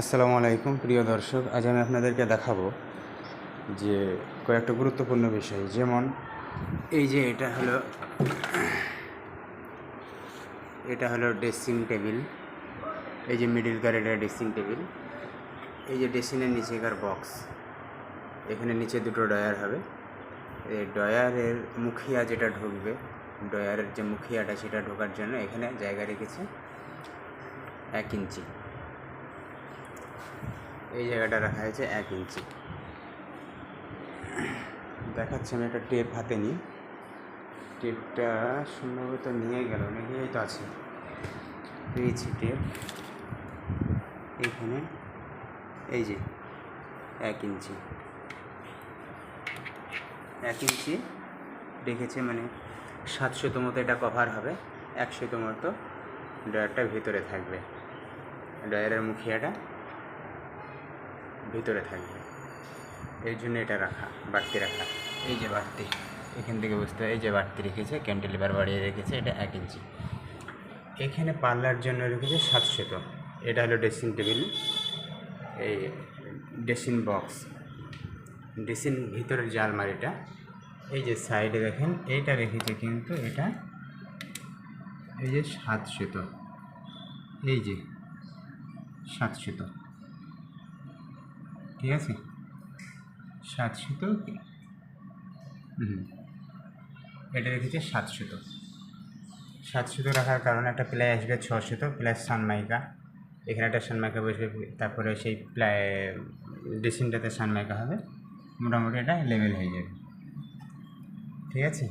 আসসালামু আলাইকুম, প্রিয় দর্শক। আজ আমি আপনাদেরকে দেখাবো যে কয়েকটা গুরুত্বপূর্ণ বিষয়। যেমন, এই যে এটা হলো এটা হলো ড্রেসিং টেবিল। এই যে মিডিল কার এটা ড্রেসিং টেবিল। এই যে ড্রেসিংয়ের নিচেকার বক্স। এখানে নিচে দুটো ডয়ার হবে। এই ডয়ারের মুখিয়া যেটা ঢুকবে ডয়ারের যে মুখিয়াটা সেটা ঢোকার জন্য এখানে জায়গা রেখেছে এক ইঞ্চি। এই জায়গাটা রাখা হয়েছে এক ইঞ্চি। দেখাচ্ছি আমি একটা টেপ হাতে নিই। টেপটা সম্ভবত নিয়ে গেল নাকি? এই তো আছে। পেয়েছি টেপ। এইখানে এই যে এক ইঞ্চি। এক ইঞ্চি রেখেছে মানে সাতশোত মতো এটা কভার হবে একশোত মতো ডয়ারটা ভিতরে থাকবে। ডয়ারের মুখিয়াটা ভিতরে থাকবে এই জন্য এটা রাখা বাড়তি রাখা। এই যে বাড়তি এখান থেকে বুঝতে এই যে বাড়তি রেখেছে ক্যান্টিলিভার বাড়িয়ে রেখেছে এটা এক ইঞ্চি। এখানে পাল্লার জন্য রেখেছে সাতশত। এটা হলো ড্রেসিং টেবিল এই ড্রেসিং বক্স ড্রেসিং ভিতরের যে আলমারিটা এই যে সাইডে দেখেন এইটা রেখেছে কিন্তু এটা এই যে সাতশত। এই যে সাতশত। ঠিক আছে? সাতশত হুম। এটা রেখেছে সাতশত সাতশত রাখার কারণে একটা প্লাই আসবে ছশত প্লাস সানমাইকা। এখানে একটা সানমাইকা বসবে তারপরে সেই প্লাই ড্রেসিংটাতে সানমাইকা হবে। মোটামুটি এটা লেভেল হয়ে যাবে। ঠিক আছে?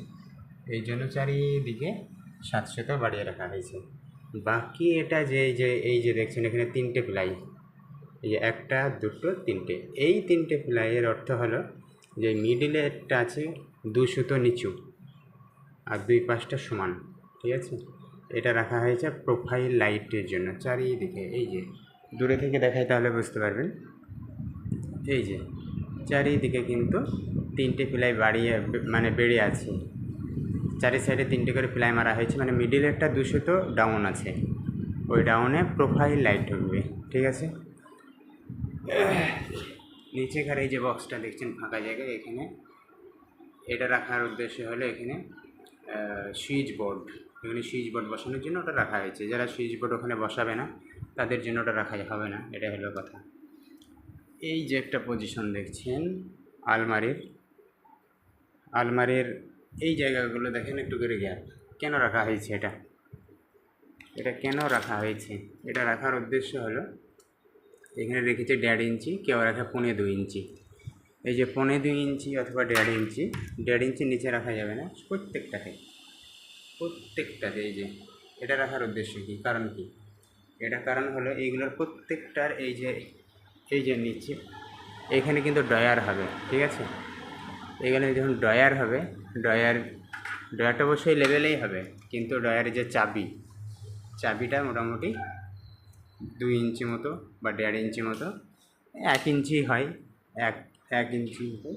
এই জন্য চারিদিকে সাতশত বাড়িয়ে রাখা হয়েছে। বাকি এটা যে এই যে এই যে দেখছেন এখানে তিনটে প্লাই এই একটা, দুটো, তিনটে। এই তিনটে প্লাইয়ের অর্থ হলো যে মিডিলেরটা আছে, দু সুতো নিচু আর দুই পাশটা সমান, ঠিক আছে? এটা রাখা হয়েছে প্রোফাইল লাইটের জন্য, চারিদিকে। এই যে, দূরে থেকে দেখাই তাহলে বুঝতে পারবেন। এই যে, চারিদিকে কিন্তু তিনটে প্লাই বাড়িয়ে মানে বেড়ে আছে। চারি সাইডে তিনটে করে প্লাই মারা হয়েছে মানে মিডিলেরটা দুশো তো ডাউন আছে। ওই ডাউনে প্রোফাইল লাইট ঢুকবে, ঠিক আছে? নিচেকার এই যে বক্সটা দেখছেন, ফাঁকা জায়গায়, এখানে। এটা রাখার উদ্দেশ্য হলো এখানে সুইচ বোর্ড। এখানে সুইচ বোর্ড বসানোর জন্য ওটা রাখা হয়েছে। যারা সুইচ বোর্ড ওখানে বসাবে না, তাদের জন্য ওটা রাখা হবে না। এটা হলো কথা। এই যে একটা পজিশন দেখছেন, আলমারির। আলমারির এই জায়গাগুলো দেখেন একটু করে গ্যাপ কেন রাখা হয়েছে এটা? এটা কেন রাখা হয়েছে? এটা রাখার উদ্দেশ্য হলো এখানে রেখেছে দেড় ইঞ্চি, কেউ রাখে পৌনে দুই ইঞ্চি। এই যে পৌনে দুই ইঞ্চি অথবা দেড় ইঞ্চি, দেড় ইঞ্চির নিচে রাখা যাবে না প্রত্যেকটাতে প্রত্যেকটাতে এই যে, এটা রাখার উদ্দেশ্য কী? কারণ কি? এটা কারণ হলো এইগুলোর প্রত্যেকটার এই যে এই যে নিচে, এখানে কিন্তু ড্রয়ার হবে, ঠিক আছে? এখানে যখন ড্রয়ার হবে, ড্রয়ার, ড্রয়ারটা অবশ্যই লেভেলেই হবে, কিন্তু ডয়ারের যে চাবি, চাবিটা মোটামুটি দুই ইঞ্চি মতো বা দেড় ইঞ্চি মতো এক ইঞ্চি হয় এক এক ইঞ্চি মতো।